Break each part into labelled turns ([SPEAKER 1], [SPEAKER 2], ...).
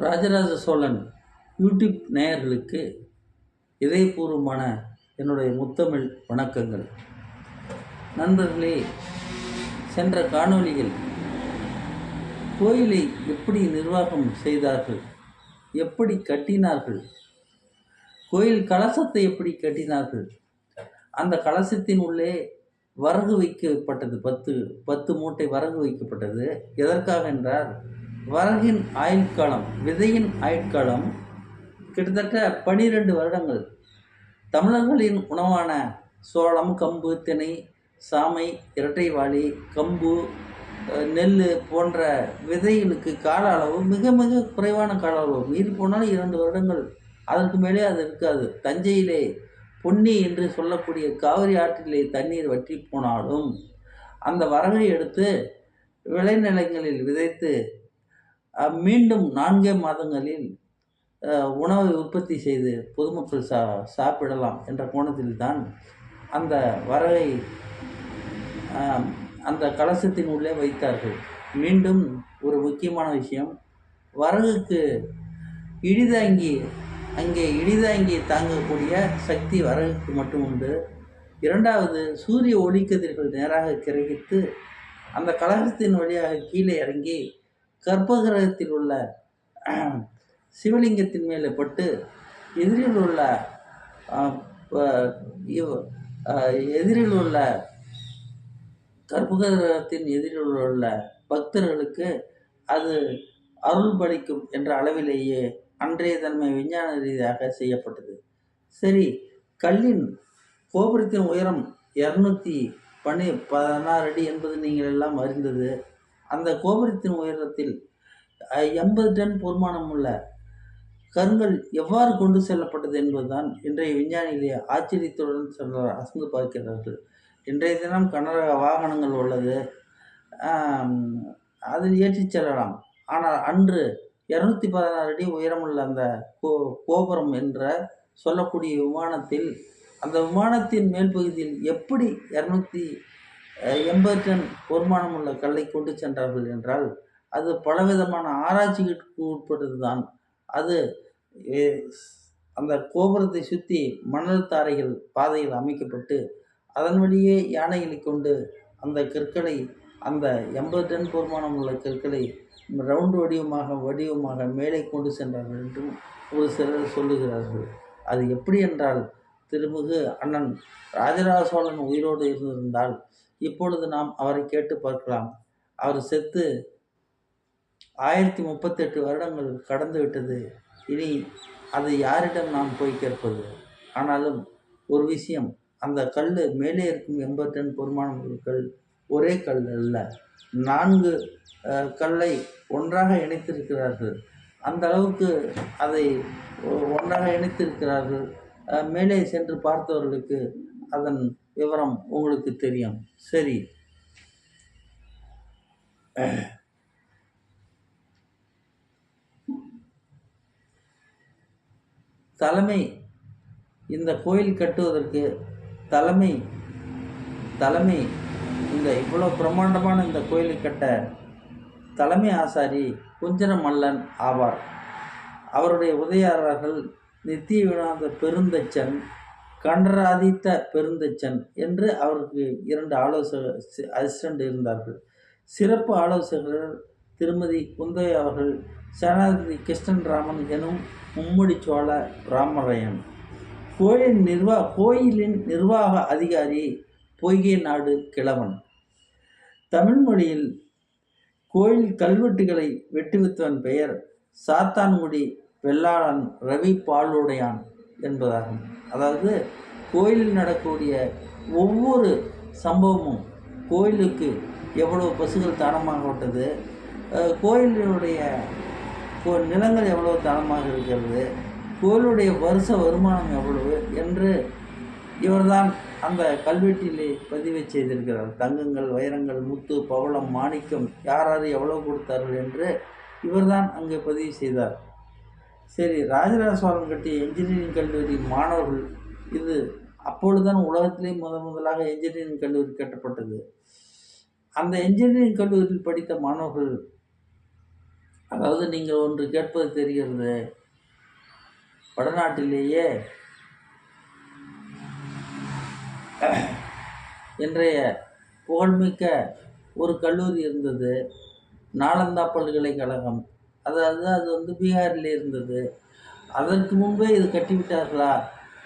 [SPEAKER 1] Rajaraja Cholan YouTube நேயர்களுக்கு இதயபூர்வமான என்னுடைய முத்தமிழ் வணக்கங்கள். நண்பர்களே சென்ற காணொளியில் கோயிலை எப்படி நிர்வாகம் செய்தார்கள் எப்படி கட்டினார்கள் கோயில் கலசத்தை எப்படி கட்டினார்கள் அந்த கலசத்தின் உள்ளே வரகு வைக்கப்பட்டது பத்து பத்து மூட்டை வரகு வைக்கப்பட்டது எதற்காக என்றால் வரகின் ஆயுட்காலம் விதையின் ஆயுட்காலம் கிட்டத்தட்ட பனிரெண்டு வருடங்கள். தமிழர்களின் உணவான சோளம் கம்பு திணை சாமை இரட்டைவாளி கம்பு நெல் போன்ற விதைகளுக்கு கால அளவு மிக மிக குறைவான கால அளவு. மீறி போனாலும் இரண்டு வருடங்கள். அதற்கு மேலே அது இருக்காது. தஞ்சையிலே பொன்னி என்று சொல்லக்கூடிய காவிரி ஆற்றிலே தண்ணீர் வற்றி போனாலும் அந்த வரகை எடுத்து விளைநிலங்களில் விதைத்து மீண்டும் நான்கே மாதங்களில் உணவை உற்பத்தி செய்து பொதுமக்கள் சா சாப்பிடலாம் என்ற கோணத்தில்தான் அந்த வரகை அந்த கலசத்தின் உள்ளே வைத்தார்கள். மீண்டும் ஒரு முக்கியமான விஷயம் வரகுக்கு இடிதாங்கி அங்கே இடிதாங்கி தாங்கக்கூடிய சக்தி வரகுக்கு மட்டும் உண்டு. இரண்டாவது சூரிய ஒளிக்கதிர்கள் நேராக கிரகித்து அந்த கலசத்தின் வழியாக கீழே இறங்கி கர்ப்பகிரகத்தில் உள்ள சிவலிங்கத்தின் மேலே பட்டு எதிரில் உள்ள எதிரில் உள்ள கர்ப்பகிரகத்தின் எதிரில் உள்ள பக்தர்களுக்கு அது அருள் பலிக்கும் என்ற அளவிலேயே அன்றைய தன்மை விஞ்ஞான ரீதியாக செய்யப்பட்டது. சரி கல்லின் கோபுரத்தின் உயரம் இரநூத்தி பன்னி பதினாறு அடி என்பது நீங்கள் எல்லாம் அறிந்தது. அந்த கோபுரத்தின் உயரத்தில் எண்பது டன் பொருமானம் உள்ள கருங்கல் எவ்வாறு கொண்டு செல்லப்பட்டது என்பதுதான் இன்றைய விஞ்ஞானிகளே ஆச்சரியத்துடன் செல்ல அசந்து பார்க்கிறார்கள். இன்றைய தினம் கனரக வாகனங்கள் உள்ளது. அதில் ஏற்றிச் செல்லலாம். ஆனால் அன்று இரநூத்தி பதினாறு அடி உயரமுள்ள அந்த கோ கோபுரம் என்ற சொல்லக்கூடிய விமானத்தில் அந்த விமானத்தின் மேல் பகுதியில் எப்படி இரநூத்தி எண்பது டன் பொறுமானம் உள்ள கல்லை கொண்டு சென்றார்கள் என்றால் அது பலவிதமான ஆராய்ச்சிகளுக்கு உட்பட்டது தான் அது அந்த கோபுரத்தை சுற்றி மணல் தாரைகள் பாதையில் அமைக்கப்பட்டு அதன் வழியே யானைகளை கொண்டு அந்த கற்களை அந்த எண்பது டன் பொறுமானம் உள்ள கற்களை ரவுண்டு வடிவமாக வடிவமாக மேலே கொண்டு சென்றார்கள் என்றும் ஒரு சிலர் சொல்லுகிறார்கள். அது எப்படி என்றால் திருமிகு அண்ணன் ராஜராஜ சோழன் உயிரோடு இருந்திருந்தால் இப்பொழுது நாம் அவரை கேட்டு பார்க்கலாம். அவர் செத்து ஆயிரத்தி முப்பத்தெட்டு வருடங்கள் கடந்து விட்டது. இனி அதை யாரிடம் நாம் போய் கேட்பது? ஆனாலும் ஒரு விஷயம் அந்த கல் மேலே இருக்கும் எண்பது டன் பொருமான கல் ஒரே கல் அல்ல. நான்கு கல்லை ஒன்றாக இணைத்திருக்கிறார்கள். அந்த அளவுக்கு அதை ஒன்றாக இணைத்திருக்கிறார்கள். மேலே சென்று பார்த்தவர்களுக்கு அதன் விவரம் உங்களுக்கு தெரியும். சரி. தலைமை இந்த கோயில் கட்டுவதற்கு தலைமை தலைமை இந்த இவ்வளோ பிரம்மாண்டமான இந்த கோயிலை கட்ட தலைமை ஆசாரி குஞ்சர மல்லன் ஆவார். அவருடைய உதயாளர்கள் நித்திய விநாத பெருந்தச்சன் கண்டராதித்த பெருந்தச்சன் என்று அவருக்கு இரண்டு ஆலோசகர் அசிஸ்டண்ட் இருந்தார்கள். சிறப்பு ஆலோசகர்கள் திருமதி குந்தை அவர்கள் சேனாதிபதி கிருஷ்ணன் ராமன் எனும் மும்முடி சோழ ராமராயன். கோயிலின் நிர்வா கோயிலின் நிர்வாக அதிகாரி பொய்கை நாடு கிழவன். தமிழ் மொழியில் கோயில் கல்வெட்டுகளை வெட்டுவித்தவன் பெயர் சாத்தான்குடி வெள்ளாளன் ரவி பாலுடையான் என்பதாகும். அதாவது கோயிலில் நடக்கக்கூடிய ஒவ்வொரு சம்பவமும் கோயிலுக்கு எவ்வளோ பசுகள் தானமாக விட்டது கோயிலினுடைய கோ- நிலங்கள் எவ்வளோ தானமாக இருக்கிறது கோயிலுடைய வருஷ வருமானம் எவ்வளவு என்று இவர்தான் அந்த கல்வெட்டிலே பதிவு செய்திருக்கிறார். தங்கங்கள் வைரங்கள் முத்து பவளம் மாணிக்கம் யார் யார் எவ்வளோ கொடுத்தார்கள் என்று இவர்தான் அங்கே பதிவு செய்தார். சரி ராஜராஜ சோழன் கட்டிய இன்ஜினியரிங் கல்லூரி மாணவர்கள் இது அப்பொழுதுதான் உலகத்திலே முதன் முதலாக இன்ஜினியரிங் கல்லூரி கட்டப்பட்டது. அந்த இன்ஜினியரிங் கல்லூரியில் படித்த மாணவர்கள் அதாவது நீங்கள் ஒன்று கேட்பது தெரிகிறது வடநாட்டிலேயே இன்றைய புகழ்மிக்க ஒரு கல்லூரி இருந்தது நாலந்தா பல்கலைக்கழகம். அதாவது அது வந்து பீகாரில் இருந்தது. அதற்கு முன்பே இது கட்டிவிட்டார்களா?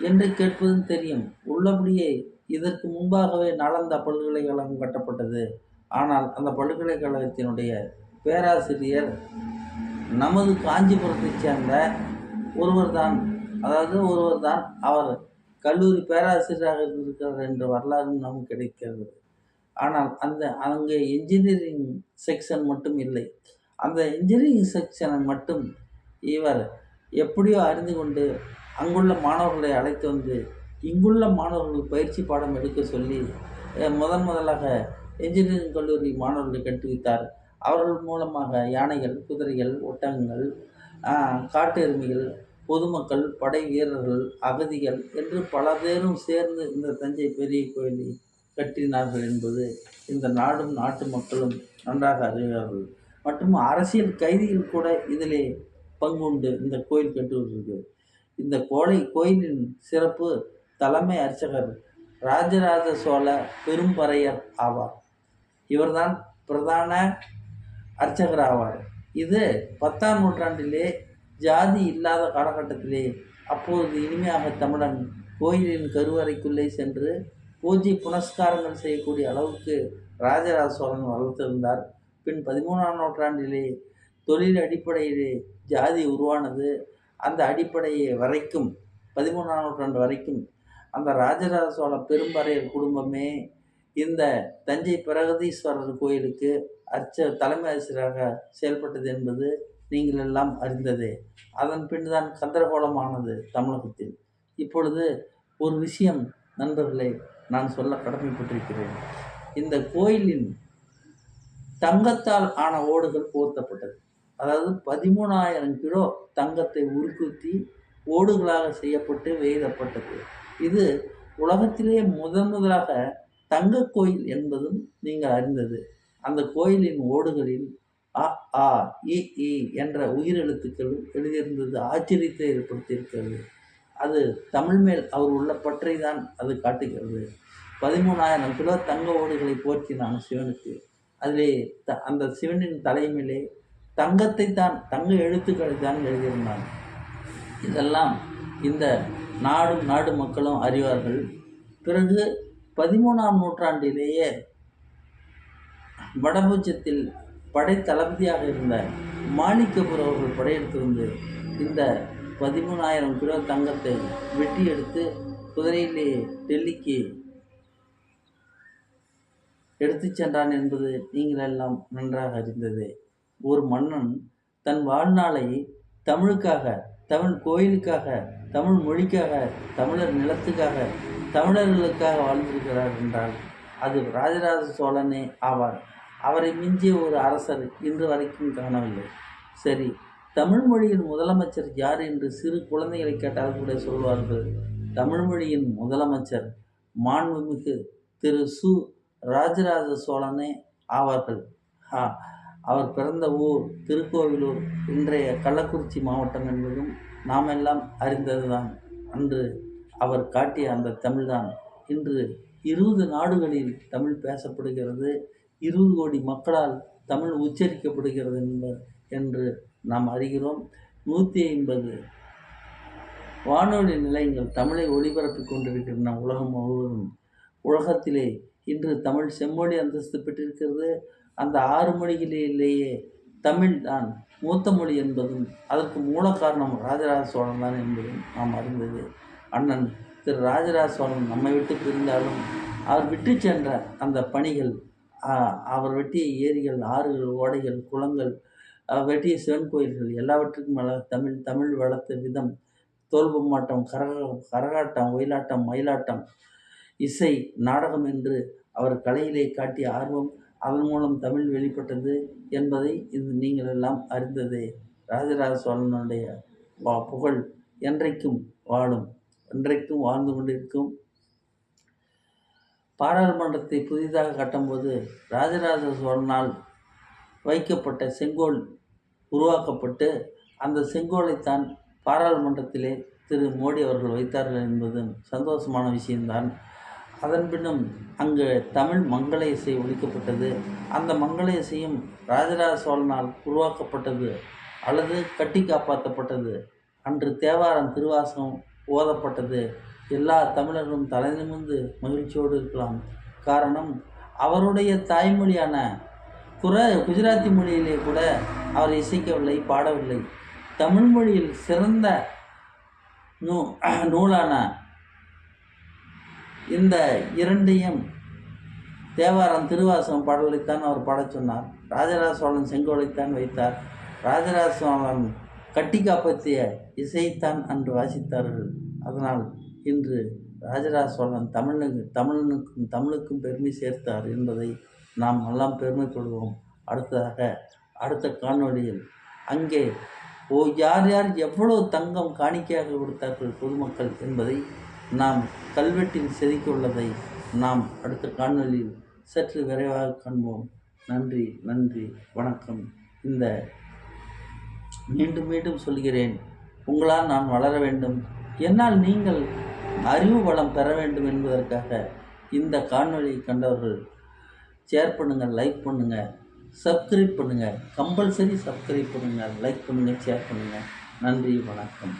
[SPEAKER 1] என்று கேட்பதும் தெரியும். உள்ளபடியே இதற்கு முன்பாகவே நாலந்தா பல்கலைக்கழகம் கட்டப்பட்டது. ஆனால் அந்த பல்கலைக்கழகத்தினுடைய பேராசிரியர் நமது காஞ்சிபுரத்தைச் சேர்ந்த ஒருவர் தான் அதாவது ஒருவர் தான் அவர் கல்லூரி பேராசிரியராக இருந்திருக்கிறார் என்ற வரலாறும் நமக்கு கிடைக்கிறது. ஆனால் அந்த அங்கே இன்ஜினியரிங் செக்ஷன் மட்டும் இல்லை. அந்த இன்ஜினியரிங் செக்ஷனை மட்டும் இவர் எப்படியோ அறிந்து கொண்டு அங்குள்ள மாணவர்களை அழைத்து வந்து இங்குள்ள மாணவர்களுக்கு பயிற்சி பாடம் எடுக்க சொல்லி முதன் முதலாக இன்ஜினியரிங் கல்லூரி மாணவர்களை கட்டுவித்தார் அவர்கள் மூலமாக யானைகள் குதிரைகள் ஒட்டகங்கள் காட்டெருமைகள் காட்டு எருமைகள் பொதுமக்கள் படை வீரர்கள் அகதிகள் என்று பல பேரும் சேர்ந்து இந்த தஞ்சை பெரிய கோயிலை கட்டினார்கள் என்பது இந்த நாடும் நாட்டு மக்களும் நன்றாக அறிவார்கள். மற்றும் அரசியல் கைதிகள் கூட இதிலே பங்குண்டு. இந்த கோயில் கட்டுவதற்கு இந்த கோலை கோயிலின் சிறப்பு தலைமை அர்ச்சகர் ராஜராஜ சோழ பெரும்பறையர் ஆவார். இவர்தான் பிரதான அர்ச்சகர் ஆவார். இது பத்தாம் நூற்றாண்டிலே ஜாதி இல்லாத காலகட்டத்திலே அப்போது இனிமையாக தமிழன் கோயிலின் கருவறைக்குள்ளே சென்று பூஜை புனஸ்காரங்கள் செய்யக்கூடிய அளவுக்கு ராஜராஜ சோழன் வளர்த்திருந்தார். பின் பதிமூணாம் நூற்றாண்டிலே தொழில் அடிப்படையிலே ஜாதி உருவானது. அந்த அடிப்படையை வரைக்கும் பதிமூணாம் நூற்றாண்டு வரைக்கும் அந்த ராஜராஜ சோழ பெரும்பறையர் குடும்பமே இந்த தஞ்சை பிரகதீஸ்வரர் கோயிலுக்கு அர்ச்ச தலைமை ஆசிரியராக செயல்பட்டது என்பது நீங்கள் எல்லாம் அறிந்ததே. அதன் பின் தான் கந்தரகோலமானது தமிழகத்தில். இப்பொழுது ஒரு விஷயம் நண்பர்களே நான் சொல்ல கடமைப்பட்டிருக்கிறேன். இந்த கோயிலின் தங்கத்தால் ஆன ஓடுகள் போர்த்தப்பட்டது. அதாவது பதிமூணாயிரம் கிலோ தங்கத்தை உருக்குத்தி ஓடுகளாக செய்யப்பட்டு வேதப்பட்டது இது உலகத்திலே முதன் முதலாக தங்க கோயில் என்பதும் நீங்கள் அறிந்தது. அந்த கோயிலின் ஓடுகளில் அ ஆ இ இ என்ற உயிரெழுத்துக்கள் எழுதியிருந்தது ஆச்சரியத்தை ஏற்படுத்தியிருக்கிறது. அது தமிழ் மேல் அவர் உள்ள பற்றை தான் அது காட்டுகிறது. பதிமூணாயிரம் கிலோ தங்க ஓடுகளை போற்றினான் சிவனுக்கு. அதிலே த அந்த சிவனின் தலைமையிலே தங்கத்தை தான் தங்க எழுத்துக்களை தான் எழுதியிருந்தான். இதெல்லாம் இந்த நாடும் நாடு மக்களும் அறிவார்கள். பிறகு பதிமூணாம் நூற்றாண்டிலேயே வடபூஜத்தில் படைத்தளபதியாக இருந்த மாணிக்கபுர் அவர்கள் படையெடுத்திருந்து இந்த பதிமூணாயிரம் கிலோ தங்கத்தை வெட்டி எடுத்து குதிரையிலே டெல்லிக்கு எடுத்துச் சென்றான் என்பது நீங்கள் எல்லாம் நன்றாக அறிந்ததே. ஒரு மன்னன் தன் வாழ்நாளை தமிழுக்காக தமிழ் கோயிலுக்காக தமிழ் மொழிக்காக தமிழர் நிலத்துக்காக தமிழர்களுக்காக வாழ்ந்திருக்கிறார் என்றால் அது ராஜராஜ சோழனே ஆவார். அவரை மிஞ்சிய ஒரு அரசர் இன்று வரைக்கும் காணவில்லை. சரி தமிழ் மொழியின் முதலமைச்சர் யார் என்று சிறு குழந்தைகளை கேட்டால் கூட சொல்வார்கள். தமிழ் மொழியின் முதலமைச்சர் மாண்புமிகு திரு சு. ராஜராஜ சோழனே ஆவார்கள். ஆ அவர் பிறந்த ஊர் திருக்கோவிலூர். இன்றைய கள்ளக்குறிச்சி மாவட்டம் என்பதும் நாம் எல்லாம் அறிந்ததுதான். அன்று அவர் காட்டிய அந்த தமிழ்தான். இன்று இருபது நாடுகளில் தமிழ் பேசப்படுகிறது. இருபது கோடி மக்களால் தமிழ் உச்சரிக்கப்படுகிறது என்ப என்று நாம் அறிகிறோம். நூற்றி ஐம்பது வானொலி நிலையங்கள் தமிழை ஒளிபரப்பிக் கொண்டிருக்கின்றன உலகம் முழுவதும். உலகத்திலே இன்று தமிழ் செம்மொழி அந்தஸ்து பெற்றிருக்கிறது. அந்த ஆறு மொழிகளிலேயே தமிழ் தான் மூத்த மொழி என்பதும் அதற்கு மூல காரணம் ராஜராஜ சோழன் தான் என்பதும் நாம் அறிந்தது. அண்ணன் திரு ராஜராஜ சோழன் நம்மை விட்டு பிரிந்தாலும் அவர் விட்டு சென்ற அந்த பணிகள் அவர் வெட்டிய ஏரிகள் ஆறுகள் ஓடைகள் குளங்கள் அவர் வெட்டிய சிவன் கோயில்கள் எல்லாவற்றுக்கும் மேல தமிழ் தமிழ் வளர்த்த விதம் தோல்பொம்மாட்டம் கரக கரகாட்டம் ஒயிலாட்டம் மயிலாட்டம் இசை நாடகம் என்று அவர் கலையிலே காட்டிய ஆர்வம் அதன் மூலம் தமிழ் வெளிப்பட்டது என்பதை இது நீங்கள் எல்லாம் அறிந்ததே. ராஜராஜ சோழனுடைய வா- புகழ் என்றைக்கும் வாழும் என்றைக்கும் வாழ்ந்து கொண்டிருக்கும். பாராளுமன்றத்தை புதிதாக கட்டும்போது ராஜராஜ சோழனால் வைக்கப்பட்ட செங்கோல் உருவாக்கப்பட்டு அந்த செங்கோலைத்தான் பாராளுமன்றத்திலே திரு மோடி அவர்கள் வைத்தார்கள் என்பதும் சந்தோஷமான விஷயம்தான். அதன் பின்னும் அங்கு தமிழ் மங்கள இசை ஒழிக்கப்பட்டது. அந்த மங்கள இசையும் ராஜராஜ சோழனால் உருவாக்கப்பட்டது அல்லது கட்டி காப்பாற்றப்பட்டது. அன்று தேவாரம் திருவாசகம் ஓதப்பட்டது. எல்லா தமிழர்களும் தலை நிமிர்ந்து மகிழ்ச்சியோடு இருக்கலாம். காரணம் அவருடைய தாய்மொழியான குர குஜராத்தி மொழியிலே கூட அவர் இசைக்கவில்லை பாடவில்லை. தமிழ் மொழியில் சிறந்த நூ நூலான இந்த இரண்டையும் தேவாரம் திருவாசகம் பாடலைத்தான் அவர் பாடச் சொன்னார். ராஜராஜ சோழன் செங்கோலைத்தான் வைத்தார். ராஜராஜ சோழன் கட்டி காப்பத்திய இசைத்தான் அன்று வாசித்தார்கள். அதனால் இன்று ராஜராஜ சோழன் தமிழுக்கு தமிழனுக்கும் தமிழுக்கும் பெருமை சேர்த்தார் என்பதை நாம் எல்லாம் பெருமைப்படுவோம் அடுத்ததாக அடுத்த காணொளியில் அங்கே ஓ யார் யார் எவ்வளவு தங்கம் காணிக்கையாக கொடுத்தார்கள் பொதுமக்கள் என்பதை நாம் கல்வெட்டில் செதுக்கியுள்ளதை நாம் அடுத்த காணொலியில் சற்று விரைவாக காண்போம். நன்றி நன்றி வணக்கம். இந்த மீண்டும் மீண்டும் சொல்கிறேன் உங்களால் நான் வளர வேண்டும். என்னால் நீங்கள் அறிவு வளம் பெற வேண்டும் என்பதற்காக இந்த காணொலியை கண்டவர்கள் ஷேர் பண்ணுங்கள் லைக் பண்ணுங்கள் சப்ஸ்கிரைப் பண்ணுங்கள் கம்பல்சரி சப்ஸ்கிரைப் பண்ணுங்கள் லைக் பண்ணுங்கள் ஷேர் பண்ணுங்கள் நன்றி வணக்கம்.